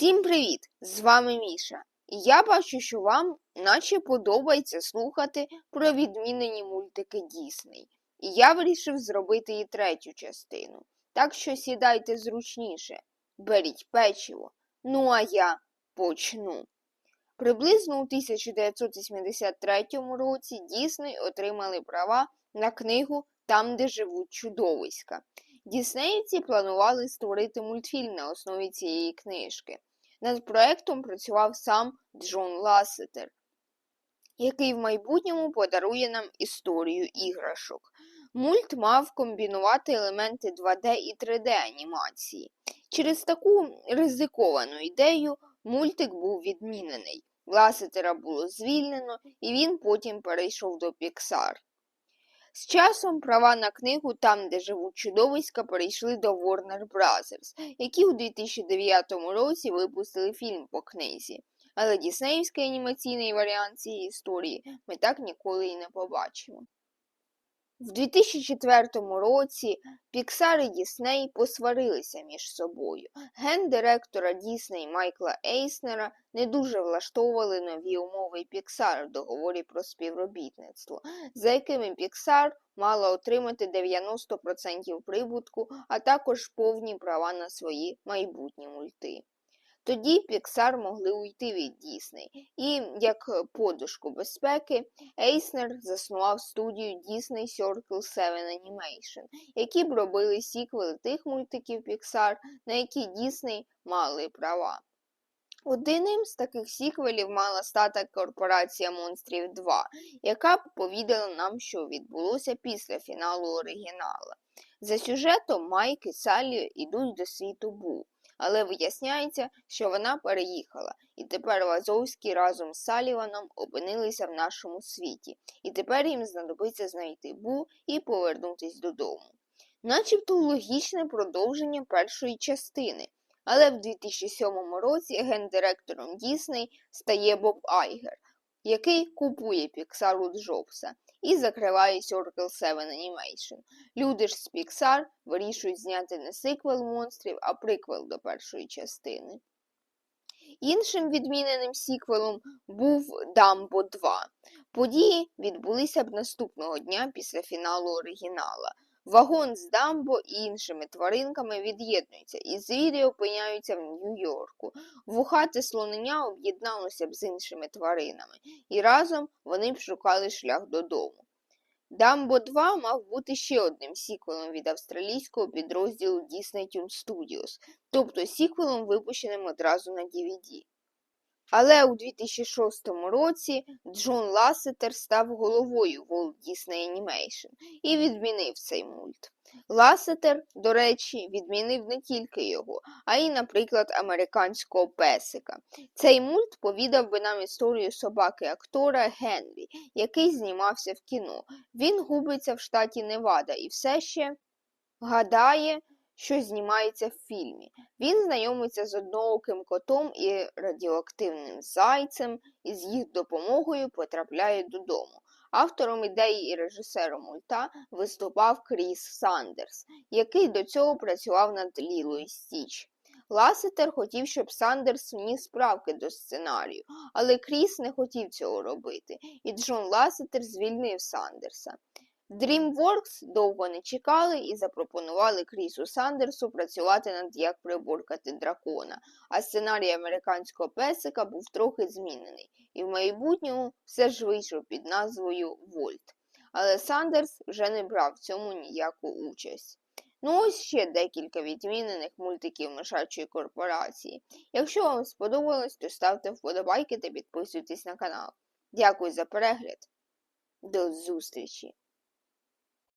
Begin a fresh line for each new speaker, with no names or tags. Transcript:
Всім привіт! З вами Міша. І я бачу, що вам наче подобається слухати про відмінені мультики Дісней. І я вирішив зробити і третю частину. Так що сідайте зручніше, беріть печиво. Ну а я почну. Приблизно у 1983 році Дісней отримали права на книгу Там, де живуть чудовиська. Діснеївці планували створити мультфільм на основі цієї книжки. Над проектом працював сам Джон Ласетер, який в майбутньому подарує нам історію іграшок. Мульт мав комбінувати елементи 2D і 3D анімації. Через таку ризиковану ідею мультик був відмінений. Ласетера було звільнено, і він потім перейшов до Pixar. З часом права на книгу Там, де живуть чудовиська, перейшли до Warner Bros., які у 2009 році випустили фільм по книзі. Але діснеївський анімаційний варіант цієї історії ми так ніколи і не побачимо. В 2004 році Pixar і Дісней посварилися між собою. Гендиректора Дісней Майкла Ейснера не дуже влаштовували нові умови Pixar в договорі про співробітництво, за якими Pixar мала отримати 90% прибутку, а також повні права на свої майбутні мульти. Тоді Pixar могли уйти від Дісней, і, як подушку безпеки, Ейснер заснував студію Disney Circle 7 Animation, які б робили сіквели тих мультиків Pixar, на які Дісней мали права. Одним з таких сіквелів мала стати Корпорація монстрів 2, яка б повідала нам, що відбулося після фіналу оригінала. За сюжетом Майк і Саллі йдуть до світу Бу, але виясняється, що вона переїхала, і тепер Лазовський разом з Саліваном опинилися в нашому світі, і тепер їм знадобиться знайти Бу і повернутись додому. Начебто логічне продовження першої частини. Але в 2007 році гендиректором Дісней стає Боб Айгер, який купує Pixar у Джобса і закриває Circle 7 Animation. Люди ж з Pixar вирішують зняти не сиквел монстрів, а приквел до першої частини. Іншим відміненим сіквелом був Дамбо 2. Події відбулися б наступного дня після фіналу оригінала. Вагон з Дамбо і іншими тваринками від'єднуються і звірі опиняються в Нью-Йорку. Вухате слонення об'єдналося б з іншими тваринами, і разом вони б шукали шлях додому. Дамбо 2 мав бути ще одним сіквелом від австралійського підрозділу Disney Toon Studios, тобто сіквелом, випущеним одразу на DVD. Але у 2006 році Джон Ласетер став головою Walt Disney Animation і відмінив цей мульт. Ласетер, до речі, відмінив не тільки його, а й, наприклад, американського песика. Цей мульт повідав би нам історію собаки актора Генрі, який знімався в кіно. Він губиться в штаті Невада і все ще гадає, що знімається в фільмі. Він знайомиться з однооким котом і радіоактивним зайцем і з їх допомогою потрапляє додому. Автором ідеї і режисером мульта виступав Кріс Сандерс, який до цього працював над Лілою Стіч. Ласетер хотів, щоб Сандерс вніс справки до сценарію, але Кріс не хотів цього робити, і Джон Ласетер звільнив Сандерса. DreamWorks довго не чекали і запропонували Крісу Сандерсу працювати над як приборкати дракона, а сценарій американського песика був трохи змінений, і в майбутньому все ж вийшов під назвою Вольт. Але Сандерс вже не брав в цьому ніяку участь. Ну ось ще декілька відмінених мультиків мишачої корпорації. Якщо вам сподобалось, то ставте вподобайки та підписуйтесь на канал. Дякую за перегляд. До зустрічі!